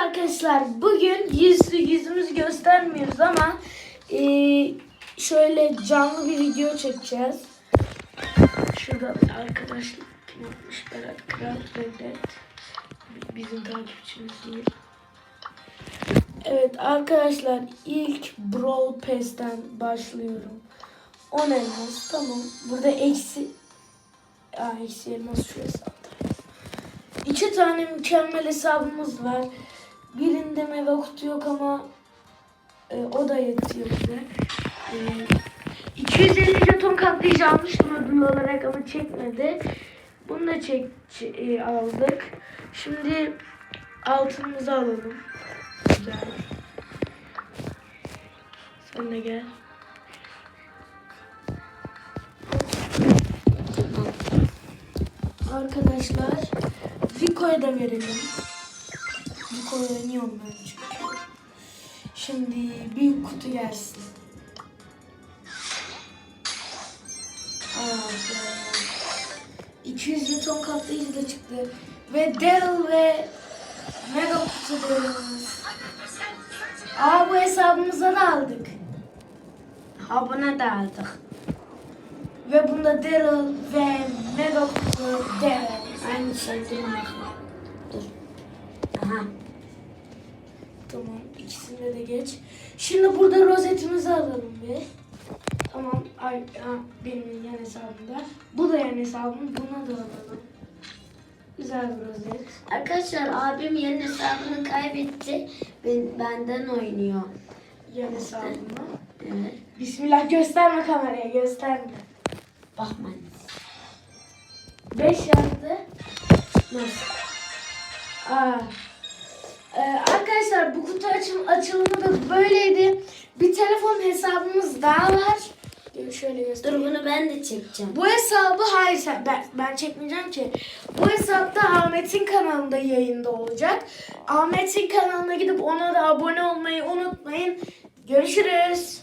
arkadaşlar. Bugün yüz, yüzümüzü göstermiyoruz ama eee, şöyle canlı bir video çekeceğiz. Şurada bir arkadaşlık yapmış Berat Kral Reddet. Bizim takipçimiz değil. Evet arkadaşlar ilk Brawl Pass'ten başlıyorum. 10 elmas tamam. Burada eksi... Aa, eksi elmas şu hesapta. İki tane mükemmel hesabımız var. Birinde meyve kutu yok ama e, o da yetiyor bize. E, 250 jeton katlayıcı almıştım ödül olarak ama çekmedi. Bunu da çek, e, aldık. Şimdi altınımızı alalım. Güzel. Sen de gel. Arkadaşlar Rico'ya da verelim. Rico oynuyorum ben çünkü. Şimdi büyük kutu gelsin. Aa, be. 200 jeton katlayıcı da çıktı. Ve Daryl ve Mega kutularımız. Aa bu hesabımıza da aldık. Ha buna da aldık. Ve bunda Daryl ve Mega kutu Daryl. Aynı şey değil mi? Dur. Aha. Tamam ikisinde de geç. Şimdi burada rozetimizi alalım bir. Tamam ay, ha, benim yan hesabımda. Bu da yan hesabım. Buna da alalım. Güzel bir rozet. Arkadaşlar abim yeni hesabını kaybetti. Ben, benden oynuyor. Yan hesabıma. Evet. Bismillah gösterme kameraya gösterme. Bakmayın. 5 yazdı. Nasıl? Aa. Arkadaşlar bu kutu açım, açılımı da böyleydi. Bir telefon hesabımız daha var. Dur Şöyle Dur göstereyim. bunu ben de çekeceğim. Bu hesabı hayır sen- ben, ben çekmeyeceğim ki. Bu hesapta Ahmet'in kanalında yayında olacak. Ahmet'in kanalına gidip ona da abone olmayı unutmayın. Görüşürüz.